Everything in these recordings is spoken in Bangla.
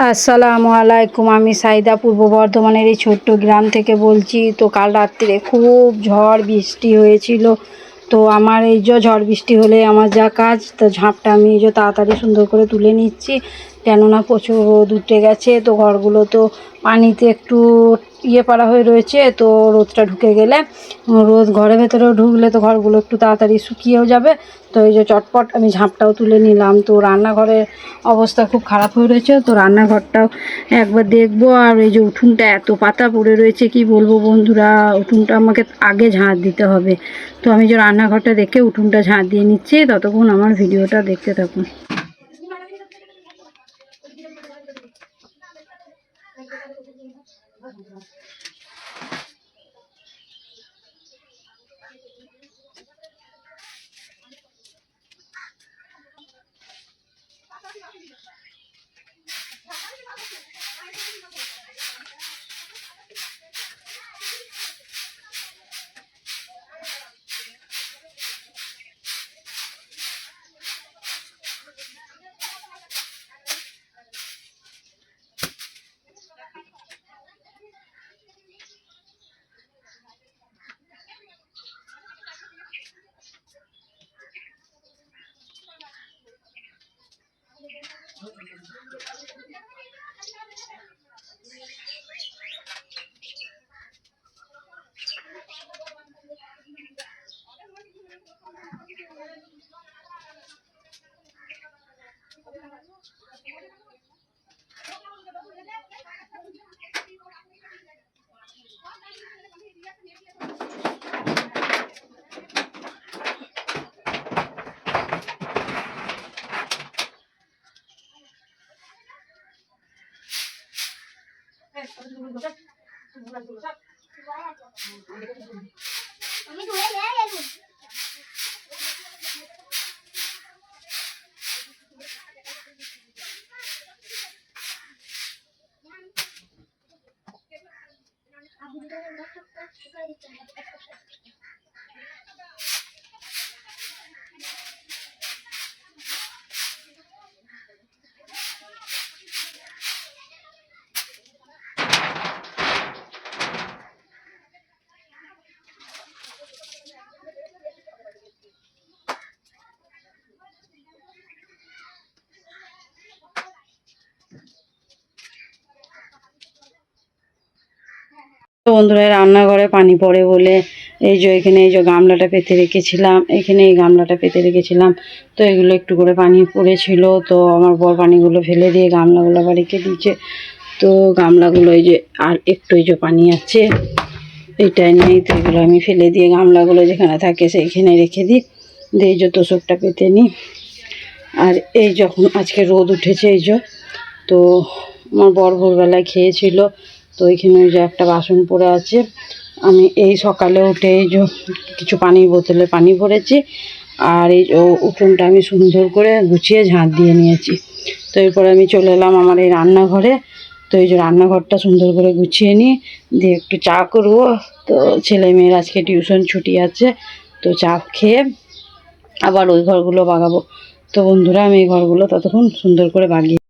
আসসালামু আলাইকুম, আমি সাইদা, পূর্ব বর্ধমানের এই ছোট্ট গ্রাম থেকে বলছি, তো কাল রাত্রে খুব ঝড় বৃষ্টি হয়েছিল। তো আমার এই যে ঝড় বৃষ্টি হলে আমার যা কাজ, তো ঝাঁপটা আমি এই যে তাড়াতাড়ি সুন্দর করে তুলে নিচ্ছি। কেননা প্রচুর রোদ উঠে গেছে, তো ঘরগুলো তো পানিতে একটু ইয়ে পাড়া হয়ে রয়েছে, তো রোদটা ঢুকে গেলে রোদ ঘরের ভেতরেও ঢুকলে তো ঘরগুলো একটু তাড়াতাড়ি শুকিয়েও যাবে, তো এই যে চটপট আমি ঝাঁপটাও তুলে নিলাম, তো রান্নাঘরের অবস্থা খুব খারাপ হয়ে রয়েছে, তো রান্নাঘরটাও একবার দেখব, আর এই যে উঠুনটা এত পাতা পড়ে রয়েছে, কি বলব বন্ধুরা, উঠুনটা আমাকে আগে ঝাঁট দিতে হবে, তো আমি যে রান্নাঘরটা দেখে উঠুনটা ঝাঁট দিয়ে নিচ্ছি, ততক্ষণ আমার ভিডিওটা দেখতে থাকুন। Yeah. তো বন্ধুরা রান্নাঘরে পানি পড়ে বলে এই যে এখানে এই যে গামলাটা পেতে রেখেছিলাম, এখানে এই গামলাটা পেতে রেখেছিলাম। তো এগুলো একটু করে পানি পড়েছিল, তো আমার বর পানিগুলো ফেলে দিয়ে গামলাগুলো আবার রেখে দিয়েছে। তো গামলাগুলো এই যে আর একটু এই যে পানি আছে এটাই নেই, তো এগুলো আমি ফেলে দিয়ে গামলাগুলো যেখানে থাকে সেইখানে রেখে দিই। দিয়ে এই যে তোষকটা পেতে নিই। আর এই যখন আজকে রোদ উঠেছে, এই যে, তো আমার বর ভোরবেলায় খেয়েছিল তো এখানে ওই যে একটা বাসন পড়ে আছে। আমি এই সকালে উঠে এই যে কিছু পানির বোতলে পানি ভরেছি আর এই উঠোনটা আমি সুন্দর করে গুছিয়ে ঝাঁট দিয়ে নিয়েছি। তো এরপরে আমি চলে এলাম আমার এই রান্নাঘরে। তো এই যে রান্নাঘরটা সুন্দর করে গুছিয়ে নিই। দিয়ে একটু চা করব। তো ছেলে মেয়ের আজকে টিউশন ছুটি আছে। তো চা খেয়ে আবার ওই ঘরগুলো বাগাবো। তো বন্ধুরা, আমি এই ঘরগুলো ততক্ষণ সুন্দর করে বাগিয়ে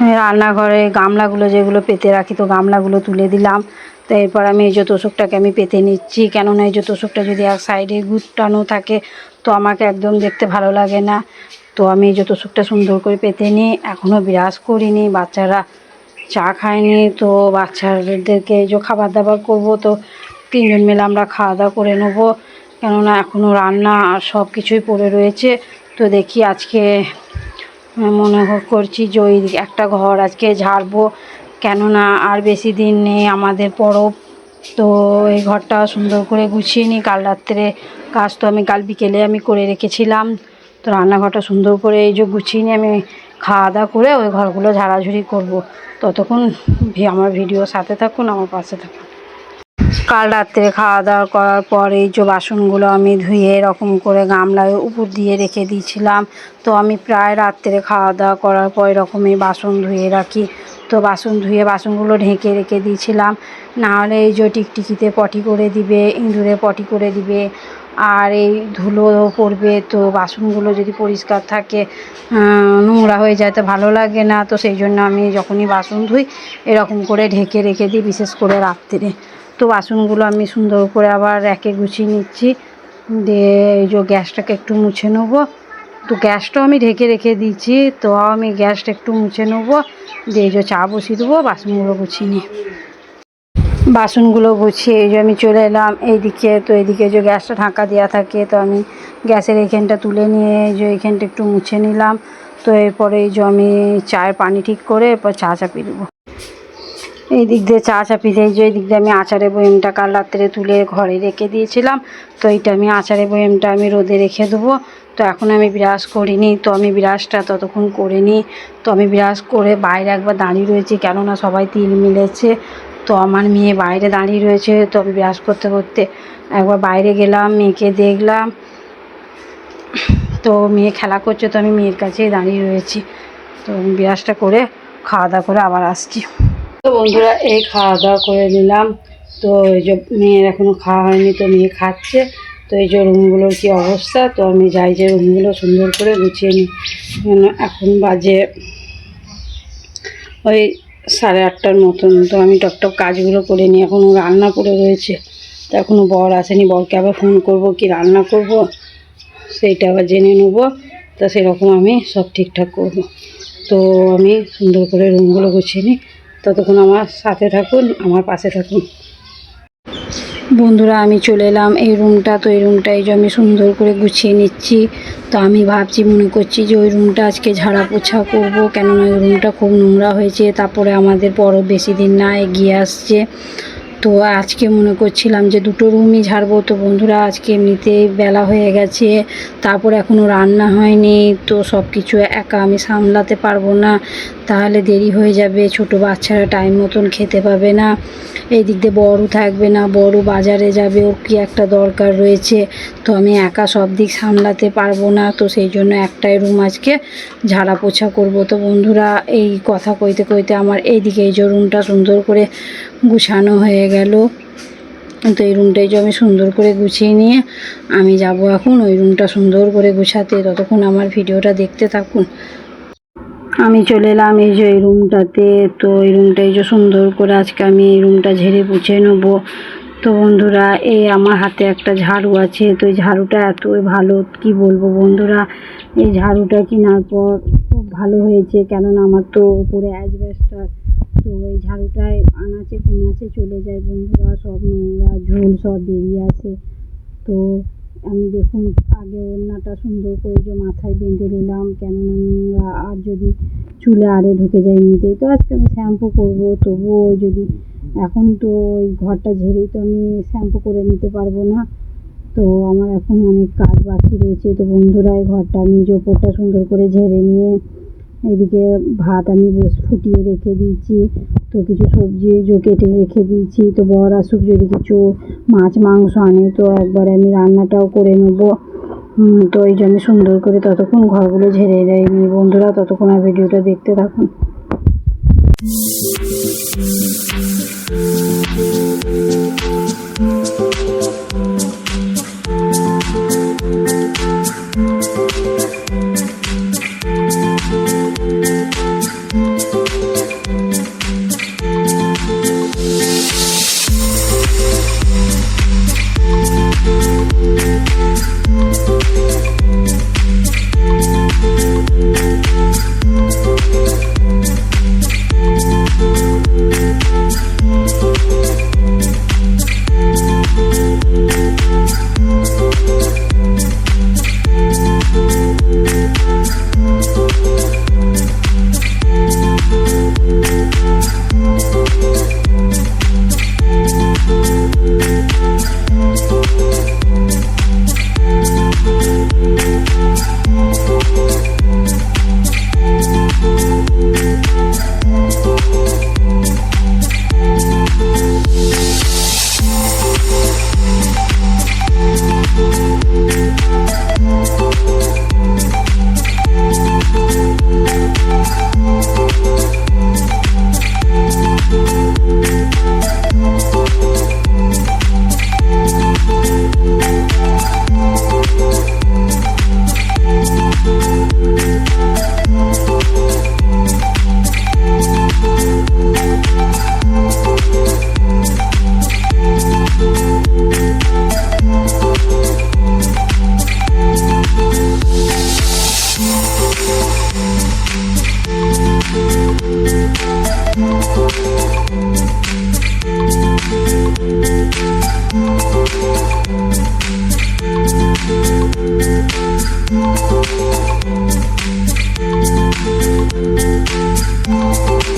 রান্নাঘরে গামলাগুলো যেগুলো পেতে রাখি, তো গামলাগুলো তুলে দিলাম। তো এরপর আমি এই যে তোষকটাকে আমি পেতে নিচ্ছি। কেননা এই যে তোষকটা যদি এক সাইডে গুটানো থাকে, তো আমাকে একদম দেখতে ভালো লাগে না। তো আমি এই যে তোষকটা সুন্দর করে পেতে নিই। এখনও বিরাজ করিনি, বাচ্চারা চা খায়নি, তো বাচ্চাদেরকে যে খাবার দাবার করব, তো তিনজন মিলে আমরা খাওয়া দাওয়া করে নেব। কেননা এখনও রান্না আর সব কিছুই পড়ে রয়েছে। তো দেখি আজকে মনে করছি যে ওই একটা ঘর আজকে ঝাড়বো। কেননা আর বেশি দিন নেই আমাদের পরব। তো এই ঘরটা সুন্দর করে গুছিয়ে নিই। কাল রাত্রে কাজ তো আমি কাল বিকেলে আমি করে রেখেছিলাম। তো রান্নাঘরটা সুন্দর করে এই যে গুছিয়ে নিয়ে আমি খাওয়া দাওয়া করে ওই ঘরগুলো ঝাড়াঝুড়ি করব। ততক্ষণ আমার ভিডিও সাথে থাকুন, আমার পাশে থাকুন। কাল রাত্রে খাওয়া দাওয়া করার পর এই যে বাসনগুলো আমি ধুয়ে এরকম করে গামলায় উপর দিয়ে রেখে দিয়েছিলাম। তো আমি প্রায় রাত্রে খাওয়া দাওয়া করার পর এরকমই বাসন ধুয়ে রাখি। তো বাসন ধুয়ে বাসনগুলো ঢেকে রেখে দিয়েছিলাম। নাহলে এই যে টিকটিকিতে পটি করে দিবে, ইঁদুরে পটি করে দিবে, আর এই ধুলো পড়বে। তো বাসনগুলো যদি পরিষ্কার থাকে নোংরা হয়ে যায় তো ভালো লাগে না। তো সেই জন্য আমি যখনই বাসন ধুই, এরকম করে ঢেকে রেখে দিই বিশেষ করে রাত্রে। তো বাসনগুলো আমি সুন্দর করে আবার র্যাকে গুছিয়ে নিচ্ছি। দিয়ে এই যে গ্যাসটাকে একটু মুছে নেব। তো গ্যাসটাও আমি ঢেকে রেখে দিচ্ছি তো আমি গ্যাসটা একটু মুছে নেব। দিয়ে যে চা বসিয়ে দেবো, বাসনগুলো গুছিয়ে নিয়ে। বাসনগুলো গুছিয়ে এই যে আমি চলে এলাম এইদিকে। তো এইদিকে যে গ্যাসটা ঢাকা দেওয়া থাকে, তো আমি গ্যাসের এইখানটা তুলে নিয়ে এই যে এইখানটা একটু মুছে নিলাম। তো এরপরে এই যে আমি চায়ের পানি ঠিক করে এরপর চা চাপিয়ে দেবো। এই দিক দিয়ে চা চাপিয়ে যে এই দিক দিয়ে আমি আচারের বয়মটা কাল রাত্রে তুলে ঘরে রেখে দিয়েছিলাম, তো এইটা আমি আচারের বয়মটা আমি রোদে রেখে দেবো। তো এখন আমি বিরাজ করিনি, তো আমি বিরাজটা ততক্ষণ করে নিই তো আমি বিরাজ করে বাইরে একবার দাঁড়িয়ে রয়েছি, কেননা সবাই তিল মিলেছে। তো আমার মেয়ে বাইরে দাঁড়িয়ে রয়েছে, তো আমি বিরাজ করতে করতে একবার বাইরে গেলাম, মেয়েকে দেখলাম। তো মেয়ে খেলা করছে, তো আমি মেয়ের কাছেই দাঁড়িয়ে রয়েছি। তো আমি বিরাজটা করে খাওয়া দাওয়া করে আবার আসছি। তো বন্ধুরা, এই খাওয়া দাওয়া করে নিলাম। তো এই যে মেয়ের এখনও খাওয়া হয়নি, তো মেয়ে খাচ্ছে। তো এই যে রুমগুলোর কী অবস্থা? তো আমি যাই যে রুমগুলো সুন্দর করে গুছিয়ে নিই। এখন বাজে ওই সাড়ে আটটার মতন। তো আমি টকটক কাজগুলো করে নিই। এখনও রান্না করে রয়েছে। তো এখনও বর আসেনি। বরকে আবার ফোন করব, কি রান্না করব? সেইটা আবার জেনে নেব। তা সেরকম আমি সব ঠিকঠাক করব। তো আমি সুন্দর করে রুমগুলো গুছিয়ে নিই। ততক্ষণ আমার সাথে থাকুন, আমার পাশে থাকুন। বন্ধুরা, আমি চলে এলাম এই রুমটা। তো এই রুমটা এই যে আমি সুন্দর করে গুছিয়ে নিচ্ছি। তো আমি ভাবছি, মনে করছি যে ওই রুমটা আজকে ঝাড়া পোছা করব। কেননা ওই রুমটা খুব নোংরা হয়েছে, তারপরে আমাদের পরও বেশি দিন না এগিয়ে আসছে। তো আজকে মনে করছিলাম যে দুটো রুমই ঝাড়বো। তো বন্ধুরা, আজকে এমনিতেই বেলা হয়ে গেছে, তারপর এখনও রান্না হয়নি, তো সব কিছু একা আমি সামলাতে পারব না। তাহলে দেরি হয়ে যাবে, ছোট বাচ্চারা টাইম মতন খেতে পাবে না। এই দিক দিয়ে বড় থাকবে না বড় বাজারে যাবে, ওর কি একটা দরকার রয়েছে। তো আমি একা সব দিক সামলাতে পারব না, তো সেই জন্য একটাই রুম আজকে ঝাড়া পোছা করব। তো বন্ধুরা, এই কথা কইতে কইতে আমার এইদিকে এই যে রুমটা সুন্দর করে গুছানো হয়ে গেল। তো এই রুমটাই যে আমি সুন্দর করে গুছিয়ে নিয়ে আমি যাব এখন। ওই রুমটা সুন্দর করে গুছাতে ততক্ষণ আমার ভিডিওটা দেখতে থাকুন। আমি চলে এলাম এই যে এই রুমটাতে তো এই রুমটা এই যে সুন্দর করে আজকে আমি এই রুমটা ঝেড়ে মুছে নেব। তো বন্ধুরা, এই আমার হাতে একটা ঝাড়ু আছে। তো এই ঝাড়ুটা এতই ভালো, কি বলব বন্ধুরা? এই ঝাড়ুটা কেনার পর খুব ভালো হয়েছে। কেননা আমার তো উপরে অ্যাজবেস্টার তো ওই ঝাড়ুটায় আনাচে কোনাচে চলে যায় বন্ধুরা, সব নোংরা, ঝোল সব বেরিয়ে আসে। তো আমি দেখুন, আগে ওড়নাটা সুন্দর করে যে মাথায় বেঁধে নিলাম, কেননা নোংরা, আর যদি চুলে আরে ঢুকে যায় এমনিতেই। তো আজকে আমি শ্যাম্পু করব, তবুও ওই যদি এখন তো ওই ঘরটা ঝেড়েই তো আমি শ্যাম্পু করে নিতে পারব না। তো আমার এখন অনেক কাজ বাকি রয়েছে। তো বন্ধুরা, এই ঘরটা আমি যে ওপরটা সুন্দর করে ঝেড়ে নিয়ে এদিকে ভাত আমি বেশ ফুটিয়ে রেখে দিয়েছি, তো কিছু সবজি জো কেটে রেখে দিয়েছি, তো বর আসুক যদি কিছু মাছ, মাংস আনে, তো একবার আমি রান্নাটাও করে নেব। তো এই জন্য সুন্দর করে ততক্ষণ ঘরগুলো ঝেড়ে দেয়নি। বন্ধুরা, ততক্ষণ আর ভিডিওটা দেখতে থাকুন। Música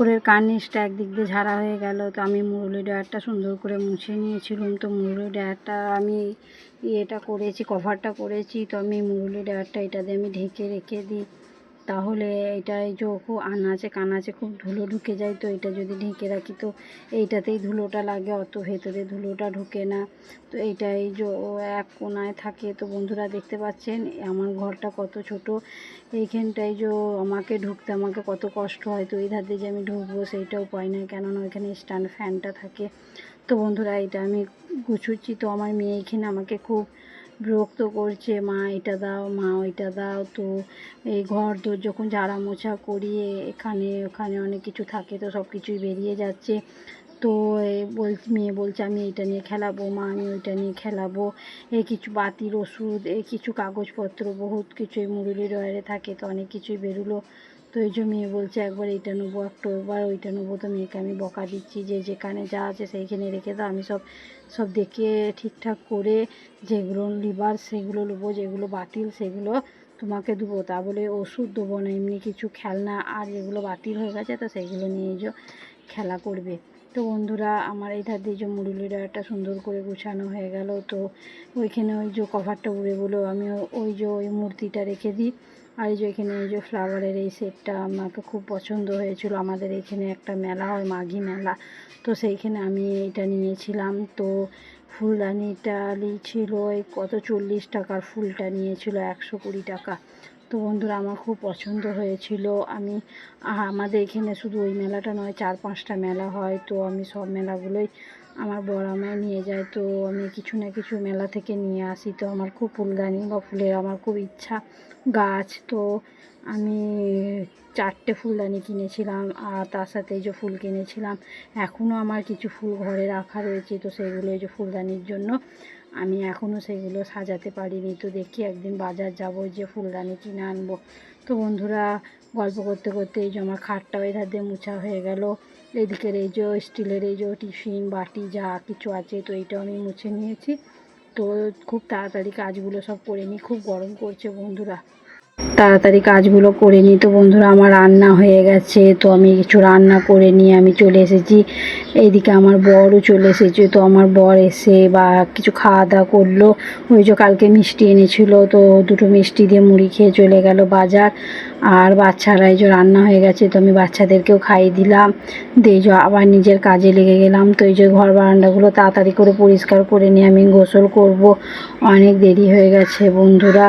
উপরের কার্নিশটা একদিক দিয়ে ঝাড়া হয়ে গেল, তো আমি মুরলি ডায়ারটা সুন্দর করে মুছে নিয়েছিলাম তো মুরলি ডায়ারটা আমি ইয়েটা করেছি কভারটা করেছি, তো আমি মুরলি ডায়ারটা এটা দিয়ে আমি ঢেকে রেখে দিই। তাহলে এটাই যে খুব আনাচে কানাচে খুব ধুলো ঢুকে যায়, তো এটা যদি ঢেকে রাখি, তো এইটাতেই ধুলোটা লাগে, অত ভেতরে ধুলোটা ঢুকে না। তো এইটাই যে এক কোনায় থাকে, তো বন্ধুরা দেখতে পাচ্ছেন, আমার ঘরটা কত ছোট। এইখানটায় যে আমাকে ঢুকতে আমাকে কত কষ্ট হয়, তো এই ধার যে আমি ঢুকবো সেইটা উপায় নেই, কেননা ওইখানে স্ট্যান্ড ফ্যানটা থাকে। তো বন্ধুরা, এটা আমি গুছুচ্ছি, তো আমার মেয়ে এখানে আমাকে খুব বিরক্ত করছে, মা, এটা দাও, মা, ওইটা দাও। তো এই ঘর দোর যখন ঝাড়া মোছা করি এখানে, ওখানে অনেক কিছু থাকে তো সব কিছুই বেরিয়ে যাচ্ছে। তো বল, মেয়ে বলছে, আমি এটা নিয়ে খেলাবো, মা, আমি ওইটা নিয়ে খেলাবো। এই কিছু বাতির ওষুধ, এই কিছু কাগজপত্র, বহুত কিছু এই মুরুলি ডয়ারে থাকে তো অনেক কিছুই বেরোলো। তো এই যে মেয়ে বলছে, একবার এইটা নেব একটা একবার ওইটা নেব, তো মেয়েকে আমি বকা দিচ্ছি, যে যেখানে যা আছে সেইখানে রেখে দাও, আমি সব সব দেখে ঠিকঠাক করে যেগুলো লিভার সেগুলো নেব, যেগুলো বাতিল সেগুলো তোমাকে দেবো, তা বলে ওষুধ দেবো না, এমনি কিছু খেলনা আর যেগুলো বাতিল হয়ে গেছে, তো সেইগুলো নিয়ে যে খেলা করবে। তো বন্ধুরা, আমার এই ধার দিয়ে যে মুরুলি একটা সুন্দর করে গুছানো হয়ে গেল, তো ওইখানে ওই যে কভারটা উড়ে বলো আমি ওই যে ওই মূর্তিটা রেখে দিই। আর এই যে এখানে এই যে ফ্লাওয়ারের এই সেটটা আমাকে খুব পছন্দ হয়েছিল। আমাদের এখানে একটা মেলা হয়, মাঘী মেলা। তো সেইখানে আমি এটা নিয়েছিলাম। তো ফুলদানিটা ছিল কত চল্লিশ টাকার ফুলটা নিয়েছিল, একশো কুড়ি টাকা। তো বন্ধুরা, আমার খুব পছন্দ হয়েছিল। আমি আমাদের এখানে শুধু ওই মেলাটা নয়, চার পাঁচটা মেলা হয়। তো আমি সব মেলাগুলোই আমার বড় আমায় নিয়ে যায়। তো আমি কিছু না কিছু মেলা থেকে নিয়ে আসি। তো আমার খুব ফুলদানি বা ফুলের আমার খুব ইচ্ছা গাছ। তো আমি চারটে ফুলদানি কিনেছিলাম আর তার সাথে যে ফুল কিনেছিলাম। এখনও আমার কিছু ফুল ঘরে রাখা রয়েছে। তো সেগুলো এই যে ফুলদানির জন্য আমি এখনও সেগুলো সাজাতে পারিনি। তো দেখি একদিন বাজার যাব যে ফুলদানি কিনে আনব। তো বন্ধুরা, গল্প করতে করতে এই যে আমার খাটটাও এধার দিয়ে মোছা হয়ে গেল। এদিকের এই যে স্টিলের এই যে টিফিন, বাটি যা কিছু আছে, তো এইটাও আমি মুছে নিয়েছি। তো খুব তাড়াতাড়ি কাজগুলো সব করে নিই, খুব গরম করছে বন্ধুরা। তাড়াতাড়ি কাজগুলো করে নিই তো বন্ধুরা, আমার রান্না হয়ে গেছে। তো আমি কিছু রান্না করে নিয়ে আমি চলে এসেছি। এইদিকে আমার বরও চলে এসেছে। তো আমার বর এসে বা কিছু খাওয়া দাওয়া করল। ওই যে কালকে মিষ্টি এনেছিল। তো দুটো মিষ্টি দিয়ে মুড়ি খেয়ে চলে গেল বাজার। আর বাচ্চারা এই যে রান্না হয়ে গেছে। তো আমি বাচ্চাদেরকেও খাইয়ে দিলাম। দিয়ে যে আবার নিজের কাজে লেগে গেলাম। তো এই যে ঘর বারান্দাগুলো তাড়াতাড়ি করে পরিষ্কার করে নিয়ে আমি গোসল করব। অনেক দেরি হয়ে গেছে বন্ধুরা।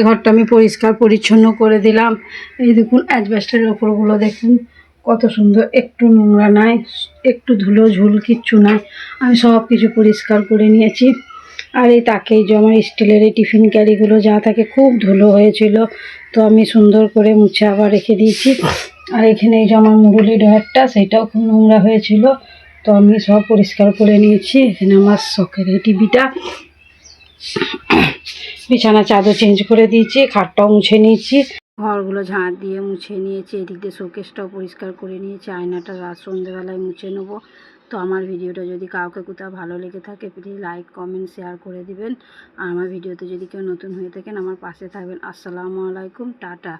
এই ঘরটা আমি পরিষ্কার পরিচ্ছন্ন করে দিলাম। এই দেখুন অ্যাজবেস্টের ওপরগুলো দেখুন, কত সুন্দর। একটু নোংরা নাই, একটু ধুলো ঝুল কিচ্ছু নাই। আমি সব কিছু পরিষ্কার করে নিয়েছি। আর এই তাকেই যে আমার স্টিলের এই টিফিন ক্যারিগুলো যা থাকে, খুব ধুলো হয়েছিল। তো আমি সুন্দর করে মুছে আবার রেখে দিয়েছি। আর এখানে এই যে আমার মুরুলি ডয়ারটা সেটাও খুব নোংরা হয়েছিল। তো আমি সব পরিষ্কার করে নিয়েছি। এখানে আমার শখের এই টিভিটা। বিছানা চাদর চেঞ্জ করে দিয়েছি, খাটটাও মুছে নিয়েছি। ঘরগুলো ঝাঁট দিয়ে মুছে নিয়েছি, এদিক দিয়ে শোকেসটাও পরিষ্কার করে নিয়েছি, আয়নাটা রাত সন্ধ্যেবেলায় মুছে নেব। তো আমার ভিডিওটা যদি কাউকে কোথাও ভালো লেগে থাকে প্লিজ লাইক কমেন্ট শেয়ার করে দিবেন। আর আমার ভিডিওতে যদি কেউ নতুন হয়ে থাকেন, আমার পাশে থাকবেন। আসসালামু আলাইকুম, টাটা।